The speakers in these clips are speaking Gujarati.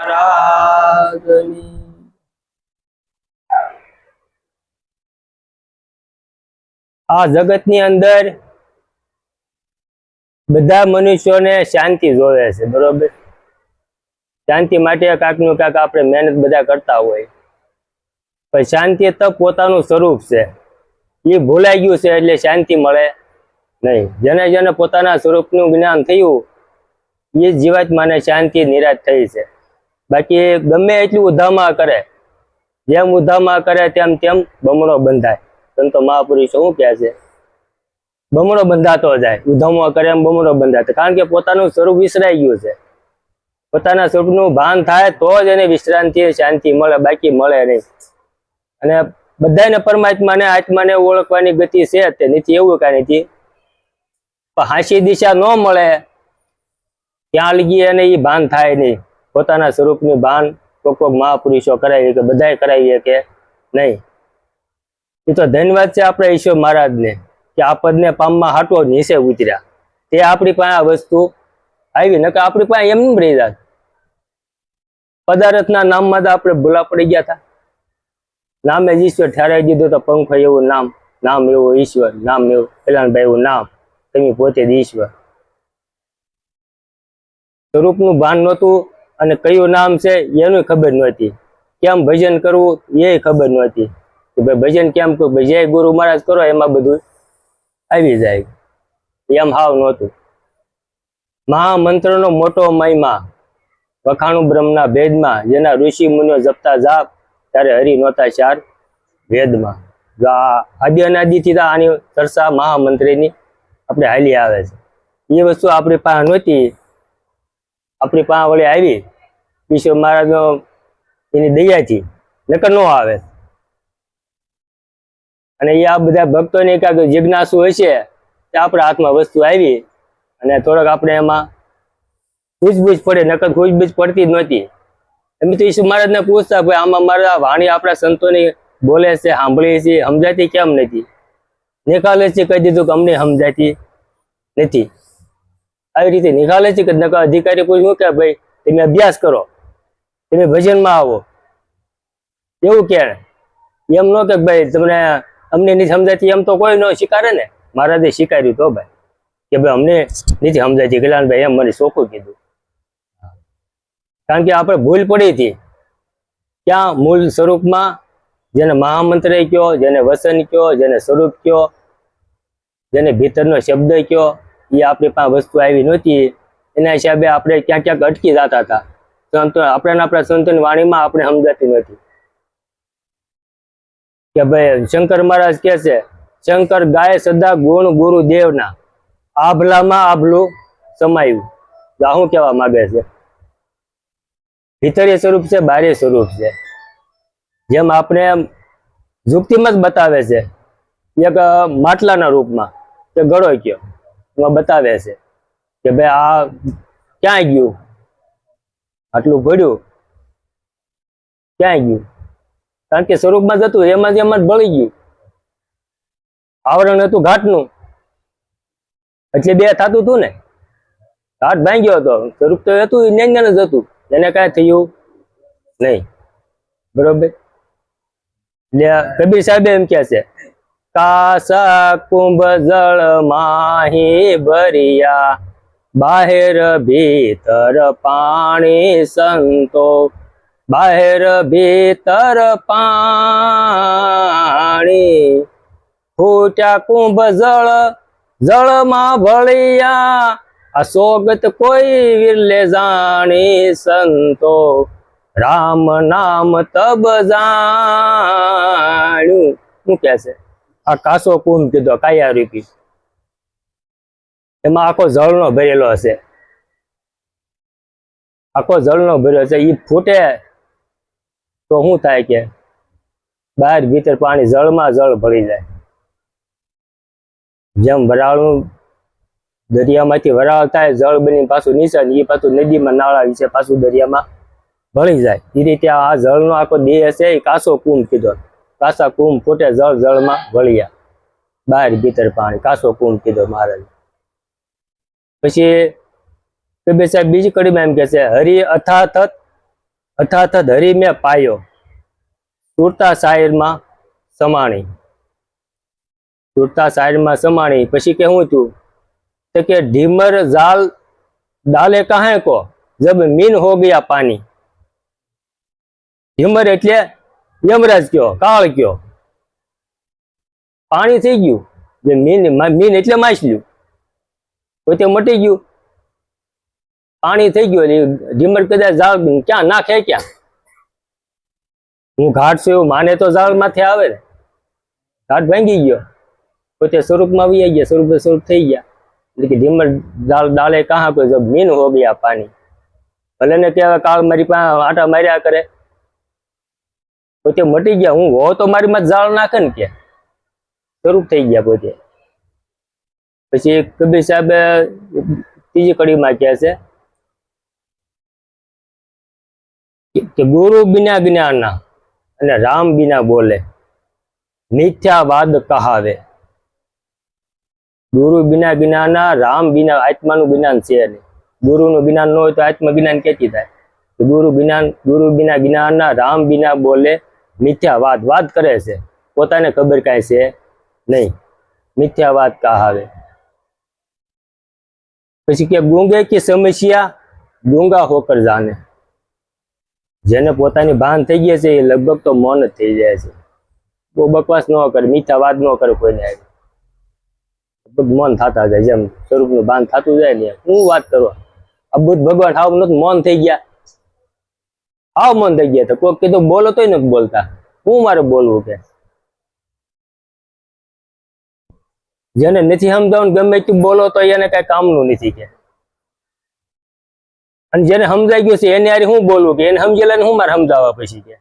મહારાજની આ જગતની અંદર બધા મનુષ્યોને શાંતિ જોવે છે, બરોબર? શાંતિ માટે કાંકનું કાંક આપણે મહેનત બધા કરતા હોય. પણ શાંતિ તો પોતાનું સ્વરૂપ છે. એ ભૂલાઈ ગયું છે એટલે શાંતિ મળે નહીં. જેને જેને પોતાના સ્વરૂપનું જ્ઞાન થયું એ જીવાત્માને શાંતિ નિરાશ થઈ છે. બાકી ગમે એટલું ઉધામાં કરે. જેમ ઉધામાં કરે તેમ તેમ બમણો બંધાય. સંતો મહાપુરુષો શું કહે છે? બમણો બંધાતો જાય. ઉધામો કરે એમ બમણો બંધાય. કારણ કે પોતાનું સ્વરૂપ વિસરાઈ ગયું છે. પોતાના સ્વરૂપનું ભાન થાય તો જ એને વિશ્રાંતિ શાંતિ મળે. બાકી મળે નહીં. અને બધાને પરમાત્માને, આત્માને ઓળખવાની ગતિ છે તે નથી. એવું કાંઈ નથી. પણ હાંસી દિશા ન મળે. ત્યાં લગી એને એ ભાન થાય નહીં. પોતાના સ્વરૂપનું ભાન કોક કોક મહાપુરુષો કરાવીએ કે બધાય કરાવીએ કે નહીં. એ તો ધન્યવાદ છે આપણા ઈશ્વર મહારાજને કે આ પદને પામમાં હાટો નીચે ઉતર્યા. તે આપણી પાસે આ વસ્તુ આવી, નકર આપણી પાસે એમ રહી જાત. પદાર્થના નામમાં તો આપણે ભૂલા પડી ગયા હતા. નામે જ ઈશ્વર ઠેરાઈ દીધું તો પંખો એવું નામ નામ એવું ઈશ્વર, નામ એવું પેલા ભાઈ એવું નામ તમે પોતે જ ઈશ્વર. સ્વરૂપનું ભાન નહોતું અને કયું નામ છે એનું ખબર નહોતી. કેમ ભજન કરવું એ ખબર નહોતી. કે ભાઈ ભજન કેમ કરવું ભાઈ જય ગુરુ મહારાજ કરો, એમાં બધું આવી જાય. એમ હાવ નહોતું. મહામંત્રનો મોટો મહિમા વખાણું બ્રહ્મના ભેદમાં, જેના ઋષિ મુનિઓ જપતા જાપ, ત્યારે હરિ નહોતા ચાર વેદમાં જો આ આદિ આની ચર્ચા મહામંત્રીની આપણે હાલી આવે છે. એ વસ્તુ આપણી પાસે નહોતી. આપણી પા વળી આવી વિશ્વ મહારાજનો એની દયાથી નકર ન આવે. અને એ આ બધા ભક્તોની કાંક જિજ્ઞાસુ હશે, તે આપણા હાથમાં વસ્તુ આવી અને થોડોક આપણે એમાં ખૂજબૂજ પડે, નકર ખૂજબૂજ પડતી જ નહોતી. એમ તો ઈસુ મહારાજને પૂછતા ભાઈ આમાં મારા વાણી આપણા સંતોની બોલે છે સાંભળીએ છીએ સમજાતી કેમ નથી? નિકાલે છે, કહી દીધું કે અમને સમજાતી નથી. આવી રીતે નિકાલે છે કે અધિકારી અધિકારી શું કે ભાઈ, તમે અભ્યાસ કરો, તમે ભજનમાં આવો. એવું કે. એમ ન કે ભાઈ, તમને, અમને નથી સમજાતી. એમ તો કોઈ ન શીખારે ને. મહારાજે શીખાર્યું તો ભાઈ. કે ભાઈ, અમને નથી સમજાતી. કલ્યાણભાઈ એમ મને ચોખ્ખું કીધું. કારણ કે આપણે ભૂલ પડી હતી. ક્યાં મૂળ સ્વરૂપમાં જેને મહામંત્ર કયો, જેને વસન કયો, જેને સ્વરૂપ કયો, જેને ભીતરનો શબ્દ કયો એ આપણી પાસે વસ્તુ આવી નહોતી. એના હિસાબે આપણે ક્યાં ક્યાંક અટકી જતા હતા. સંતો આપણે આપણા સંતોની વાણીમાં આપણે સમજાતી નથી કે ભાઈ, શંકર મહારાજ કે છે, શંકર ગાય સદા ગુણ ગુરુ દેવના. આભલામાં આભલું સમાયું. શું કહેવા માંગે છે? ભીતરીય સ્વરૂપ છે, બાહ્ય સ્વરૂપ છે. જેમ આપણે યુક્તિમાં જ બતાવે છે, એક માટલાના રૂપમાં, કે ગળો કયો? એમાં બતાવે છે કે ભાઈ આ ક્યાં ગયું? આટલું ભર્યું? ક્યાં ગયું? કારણ કે સ્વરૂપમાં જતું એમાં એમાં જ બળી ગયું. આવરણ હતું ઘાટનું. એટલે બે થતું હતું ને. ઘાટ ભાંગ્યો હતો. સ્વરૂપ તો હતું જ્ઞાન જ હતું. એને કાંઈ થયું નહીં. બરોબર? એટલે કબીર સાહેબે એમ કહે છે કાસા કુંભ જળ માહી ભરિયા, બાહેર ભીતર પાણી સંતો, બાહેર ભીતર પાણી. ફૂટ્યા કુંભ જળ જળમાં ભળિયા અશોગત કોઈ વિરલે જાણી સંતો. રામ નામ તબ જાણ્યું. કહે છે? આ કાસો કુંભ કીધો કાયા રૂપી એમાં આખો જળનો ભરેલો હશે. આખો જળનો ભર્યો છે એ ફૂટે તો શું થાય કે બહાર ભીતર પાણી જળમાં જળ ભળી જાય. જેમ વરાળનું દરિયામાંથી વરાળ થાય, જળ બની પાછું નીચે એ પાછું નદીમાં નાળા વિશે પાછું દરિયામાં ભળી જાય. એ રીતે આ જળનો આખો દેહ હશે એ કાસો કુંભ કીધો. કાસા કુંભ ફૂટે જળ જળમાં ભળ્યા બહાર ભીતર પાણી. કાસો કુંભ કીધો મહારાજ. પછી કબીર સાહેબ બીજી કડીમાં એમ કે છે, હરી અથાથત અથાથત હરી મેં પાયો. સુરતા શાયરમાં સમાણી. સુરતા શાયરમાં સમાણી. પછી કે હું છું? તો કે, ઢીમર જાલ ડાલે કહે કો? જબ મીન હો ગયા પાણી ઢીમર એટલે યમરાજ કયો, કાળ કયો? પાણી થઈ ગયું. મીન મીન એટલે માછલ્યું પોતે મટી ગયું. પાણી થઈ ગયું ઢીમર કદાચ ઝાડ ક્યાં નાખે ક્યાં? હું ઘાટ છું એવું માને તો ઝાડ માથે આવે ને. ઘાટ ભાંગી ગયો. પોતે સ્વરૂપમાં આવી ગયા, સ્વરૂપ સ્વરૂપ થઈ ગયા. એટલે કે ઢીમર ડાલ ડાલે કહા કોઈ મીન હો ગયા પાણી. ભલે ને કહેવાય કાળ મારી પાસે આટા માર્યા કરે. પોતે મટી ગયા. હું હો તો મારી માં જાળ નાખે ને કે? સ્વરૂપ થઈ ગયા પોતે. પછી કબીર સાહેબ ત્રીજી કડીમાં કહે છે કે- ગુરુ બિના જ્ઞાના અને રામ બિના બોલે. મિથ્યાવાદ કહાવે. ગુરુ બિના જ્ઞાના રામ બિના આત્માનું જ્ઞાન છે નહીં. ગુરુનું જ્ઞાન ન હોય તો આત્મા જ્ઞાન ક્યાંથી થાય? ગુરુ જ્ઞાન ગુરુ બિના જ્ઞાના રામ બિના બોલે. મિથ્યાવાદ વાત કરે છે. પોતાને ખબર કાંઈ છે નહીં. મિથ્યાવાદ કહાવે પછી કે ગૂંગે की સમસ્યા? ગૂંગા હોકર જાને જેને પોતાની ભાન થઈ ગયા છે, એ લગભગ તો મૌન જ થઈ જાય છે. બહુ બકવાસ ન કરે મીઠા વાત ન કરે કોઈને હારે. લગભગ મૌન થતા જાય, જેમ સ્વરૂપનું ભાન થતું જાય ને એમ. હું વાત કરો, આ બુદ્ધ ભગવાન હાવ નથી મૌન થઈ ગયા. હાવ મૌન થઈ ગયા તો કોઈક કીધું, બોલો તોય નથી બોલતા. હું મારે બોલવું કે? જેને નથી સમજાવું ને ગમે તેટલું બોલો તો એને કઈ કામનું નથી કે. અને જેને સમજાઈ ગયું છે, એને યાર હું બોલવું કે? એને સમજેલા ને હું મારે સમજાવવા પછી કે?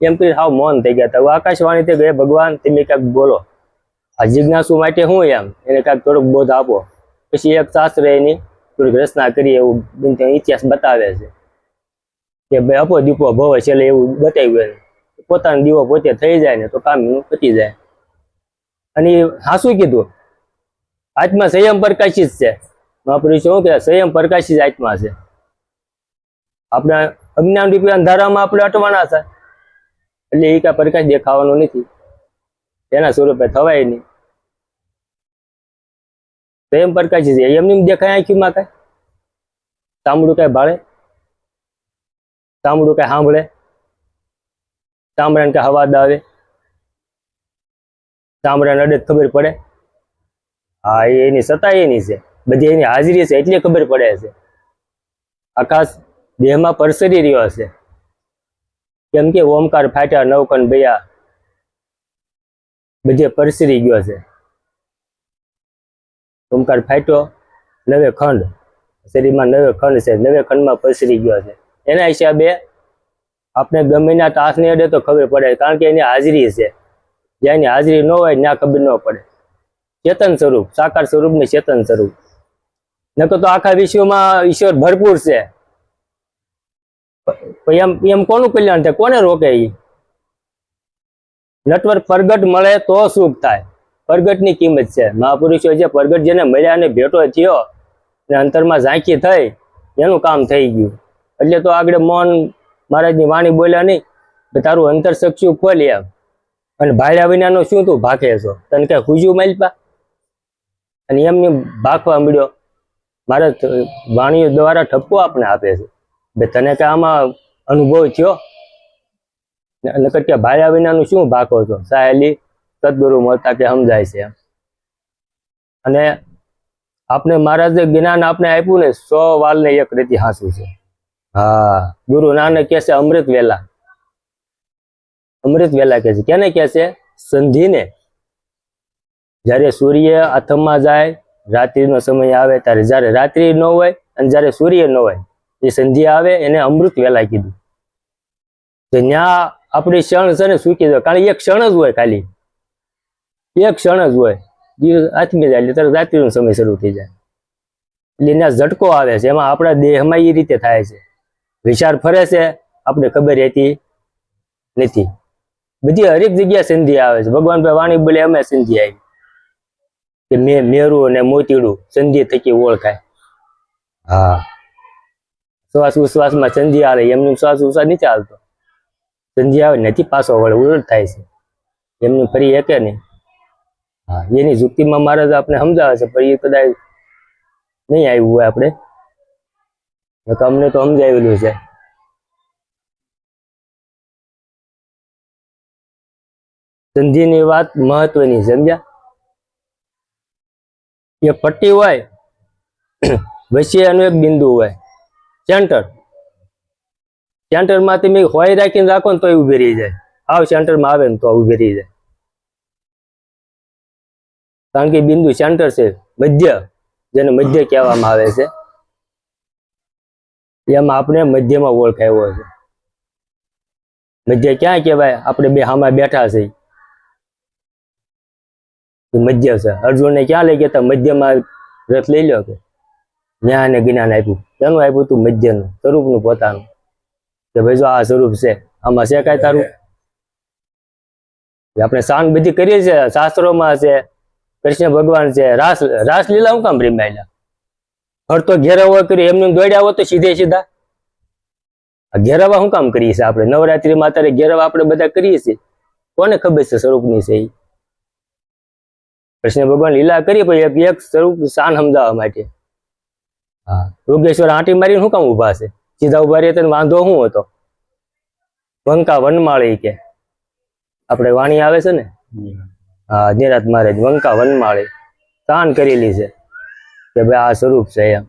એમ કરી હાવ મૌન થઈ ગયા તો આકાશવાણી તે ગયા ભગવાન, તમે કાંઈક બોલો. આ જિજ્ઞાસુ માટે હું એમ, એને કાંઈક થોડોક બોધ આપો. પછી એક શાસ્ત્ર એની થોડીક રચના કરી, એવું બિન તે ઇતિહાસ બતાવે છે. કે ભાઈ અપો દીપો ભવ છેલ્લે એવું બતાવ્યું પોતાનો દીવો પોતે થઈ જાય ને તો કામ પતી જાય. અને હાસું કીધું? આત્મા સંયમ પ્રકાશિત છે. મહાપુરુષ શું કે સંયમ પ્રકાશિત આત્મા છે. આપણા અજ્ઞાન રૂપી અંધારામાં આપણે અટવાના છે. એટલે એ કાંઈ પ્રકાશ દેખાવાનો નથી. એના સ્વરૂપે થવાય નહીં. સંયમ પ્રકાશિત છે. એમની એમ દેખાય આંખીમાં કાંઈ? ચામડું કાંઈ ભાળે? ચામડું કે સાંભળે ચામડાને કે હવાદ આવે ચામડાને અડે ખબર પડે? હા એની સત્તા એની છે. બધી એની હાજરી છે એટલે ખબર પડે છે. આકાશ દેહમાં પરસરી રહ્યો છે. કેમ કે ઓમકાર ફાટ્યા, નવકન ભયા, બધે પરસરી ગયો છે. ઓમકાર ફાટ્યો, નવે ખંડ. શરીરમાં નવે ખંડ છે. નવે ખંડમાં પરસરી ગયો છે. એના હિસાબે આપણે ગમેના ટાસ્ક નહીં અડે તો ખબર પડે, કારણ કે એની હાજરી છે. જ્યાં હાજરી ન હોય, ત્યાં ખબર ન પડે. ચેતન સ્વરૂપ, સાકાર સ્વરૂપ ને ચેતન સ્વરૂપ. નકર તો આખા વિશ્વમાં ઈશ્વર ભરપૂર છે. એમ એમ કોનું કલ્યાણ થાય? કોને રોકે એ નટવર પ્રગટ મળે તો સુખ થાય. પ્રગટની કિંમત છે. મહાપુરુષો જે પ્રગટ જેને મળ્યા અને ભેટો થયો, અને અંતરમાં ઝાંખી થઈ, એનું કામ થઈ ગયું. એટલે તો આગળ મોહન મહારાજની વાણી બોલ્યા નહીં તારું અંતર ચક્ષુ ખોલી એમ અને ભાડ્યા વિનાનો શું તું ભાખે છો? તને કે હુજુ માલપા અને એમને ભાખવા મળ્યો મારા વાણીઓ દ્વારા ઠપકો આપણે આપે છે. બે તને કે આમાં અનુભવ થયો? નકર કે ભાડ્યા વિનાનું શું ભાખો છો? સાહેલી સદગુરુ મળતા કે સમજાય છે. અને આપણે મહારાજે જ્ઞાન આપણે આપ્યું ને સો વાલને એક રીતિ હાંસું છે. હા. ગુરુ નાનક કે છે, અમૃત વેલા. અમૃત વેલા કે છે. કેને કે છે? સંધિને. જ્યારે સૂર્ય આથમમાં જાય, રાત્રિનો સમય આવે, ત્યારે જ્યારે રાત્રિ ન હોય અને જ્યારે સૂર્ય ન હોય, એ સંધિ આવે, એને અમૃત વેલા કીધું. તો ન્યા આપણી ક્ષણ છે ને સૂકી જાય કારણ એક ક્ષણ જ હોય ખાલી. એક ક્ષણ જ હોય. દિવસ આથમી જાય તરત રાત્રિનો સમય શરૂ થઈ જાય. એટલે એના ઝટકો આવે છે. એમાં આપણા દેહમાં એ રીતે થાય છે. વિચાર ફરે છે આપણે ખબર રહેતી નથી. બધી હરેક જગ્યા સંધિ આવે છે. ભગવાન ભાઈ વાણી બોલે અમે સિંધી આવી. કે મેં મેરું અને મોતીડું સંધિ થકી ઓળખાય. હા. શ્વાસ ઉશ્વાસમાં સંધિ આવે એમનું શ્વાસ ઉશ્વાસ નથી ચાલતો સંધિ આવે નથી પાછો વળે ઉલટ થાય છે. એમનું ફરી એકે નહીં. હા. એની યુક્તિમાં મહારાજ આપણે સમજાવે છે પણ એ કદાચ નહીં આવ્યું હોય આપણે. અમને તો સમજાવેલું છે. સંધિની વાત મહત્વની સમજ્યા? એ પટ્ટી હોય વચ્ચે એક બિંદુ હોય સેન્ટર સેન્ટરમાં તમે હોય રાખીને રાખો ને તો ઊભી રહી જાય. આવ સેન્ટરમાં આવે ને તો ઊભી રહી જાય. કારણ કે બિંદુ સેન્ટર છે, મધ્ય, જેને મધ્ય કહેવામાં આવે છે. એમાં આપણે મધ્યમાં ઓળખાયો છે. મધ્ય ક્યાં કહેવાય? આપણે બે હામાં બેઠા છે મધ્ય છે. અર્જુનને ક્યાં લઈ ગયા મધ્યમાં રથ લઈ લ્યો કે? જ્ઞાન જ્ઞાન આપ્યું. તેનું આપ્યું તું? મધ્યનું, સ્વરૂપનું, પોતાનું. કે ભાઈ જો આ સ્વરૂપ છે, આમાં છે કાંઈ તારું? આપણે સાંગ બધી કરીએ છીએ. શાસ્ત્રોમાં છે, કૃષ્ણ ભગવાન છે. રાસ, રાસલીલા હું કામ રીમાયેલા ફરતો ઘેરાવો કરી, એમને દોડ્યા હોય તો સીધે સીધા. ઘેરાવા શું કામ કરીએ છીએ આપણે? નવરાત્રીમાં અત્યારે ઘેરાવા આપણે બધા કરીએ છીએ. કોને ખબર છે સ્વરૂપની છે કૃષ્ણ ભગવાન લીલા કરી પછી એક એક સ્વરૂપ શાન સમજાવવા માટે. હા. યોગેશ્વર આંટી મારીને શું કામ ઊભા છે? સીધા ઊભા રહીએ તો વાંધો શું હતો? વંકા વનમાળી કે. આપણે વાણી આવે છે ને? હા નિરાત મહારાજ વંકા વનમાળી. શાન કરેલી છે. કે ભાઈ આ સ્વરૂપ છે એમ.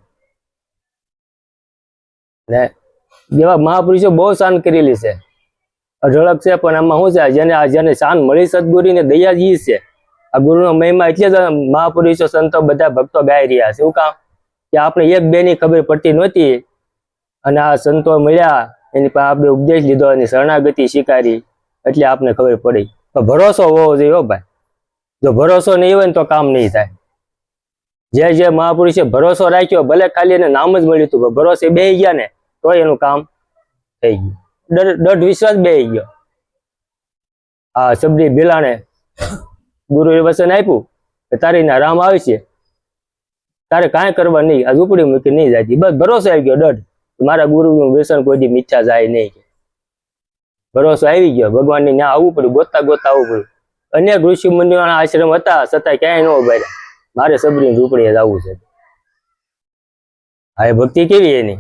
ને જેવા મહાપુરુષો બહુ શાન કરેલી છે. અઢળક છે, પણ આમાં શું છે? જેને આ જેને શાન મળી સદગુરુને દયા જ ઈ છે. આ ગુરુનો મહિમા એટલે જ મહાપુરુષો, સંતો બધા ભક્તો ગાઈ રહ્યા છે. શું કામ? કે આપણે એક બે ની ખબર પડતી નહોતી. અને આ સંતો મળ્યા, એની પાસે આપણે ઉપદેશ લીધો એની શરણાગતિ સ્વીકારી. એટલે આપને ખબર પડી. તો ભરોસો હોવો જોઈએ ભાઈ. જો ભરોસો નહીં હોય ને તો કામ નહીં થાય. જે જે મહાપુરુષે ભરોસો રાખ્યો, ભલે ખાલી એને નામ જ મળ્યું હતું ભરોસે બે ગયા ને તો એનું કામ થઈ ગયું. દઢ વિશ્વાસ બે ગયો. આ સબરી ભીલાને ગુરુએ વચન આપ્યું કે તારી ના રામ આવશે તારે કાંઈ કરવા નહીં, આ ઝૂંપડી મૂકી નહીં જાય બસ ભરોસો આવી ગયો, દઢ. મારા ગુરુનું વ્યસન કોઈ મીઠા જાય નહીં. ભરોસો આવી ગયો. ભગવાનની ત્યાં આવવું પડ્યું, ગોતતા ગોતા આવવું પડ્યું. અનેક ઋષિ મુનિઓના આશ્રમ હતા છતાં ક્યાંય ન ઊભા મારે સબરી ઝૂંપડીએ જવું છે. હા ભક્તિ કેવી એની?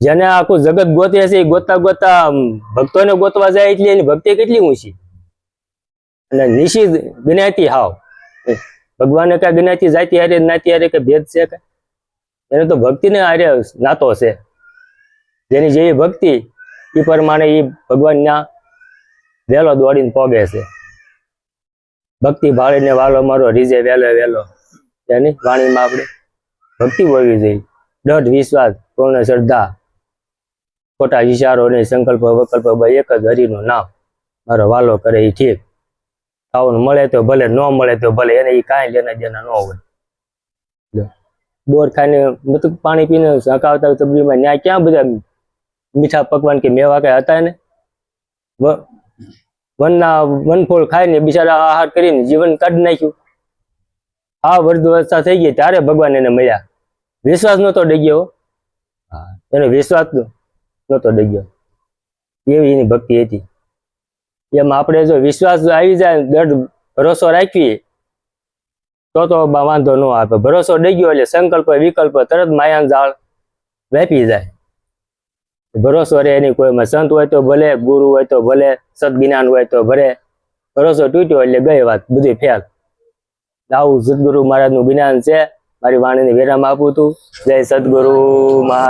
જેને આખું જગત ગોતે છે, એ ગોતતા ગોતતા ભક્તોને ગોતવા જાય એટલે એની ભક્તિ કેટલી ઊંચી? અને નિશી જ્ઞાતિ હાવ. ભગવાને કઈ જ્ઞાતિ જાતિ હારે જ્ઞાતિ હારે કે ભેદ છે કે એને તો ભક્તિને હારે નાતો છે. જેની જેવી ભક્તિ એ પ્રમાણે એ ભગવાન ના વહેલો દોડીને પોગે છે. ભક્તિ ભાળીને વાલો મારો રીજે વહેલો વહેલો એની વાણીમાં આપણે ભક્તિ હોવી જોઈએ દઢ વિશ્વાસ, પૂર્ણ શ્રદ્ધા, ખોટા વિચારો ને સંકલ્પ, વકલ્પ એક જ હરિનું નામ. મારો વાલો કરે એ ઠીક. ખાવાનું મળે તો ભલે, ન મળે તો ભલે, એને એ કાંઈ લેના દેના ન હોય. બોર ખાઈને મતલબ પાણી પીને હકાવતા તબરીમાં ત્યાં ક્યાં બધા મીઠા પકવાન કે મેવા કઈ હતા ને વનના વનફોળ ખાઈને બિચારા આહાર કરીને જીવન કાઢી નાખ્યું. આ વર્ધવસ્થા થઈ ગઈ ત્યારે ભગવાન એને મળ્યા. વિશ્વાસ નતો ડગ્યો એનો વિશ્વાસ નતો ડગ્યો. એવી એની ભક્તિ હતી. એમાં આપણે જો વિશ્વાસ આવી જાય દઢ ભરોસો રાખીએ તો તો વાંધો ન આવે. ભરોસો ડગ્યો એટલે સંકલ્પ વિકલ્પ તરત માયાન જાળ વેપી જાય. ભરોસો રહે એની કોઈમાં સંત હોય તો ભલે, ગુરુ હોય તો ભલે સદજ્ઞાન હોય તો ભલે. ભરોસો તૂટ્યો એટલે ગઈ વાત, બધી ફેલ આવું સદગુરુ મહારાજનું જ્ઞાન છે. મારી વાણીને વિરામ આપું છું. જય સદગુરુ મહારાજ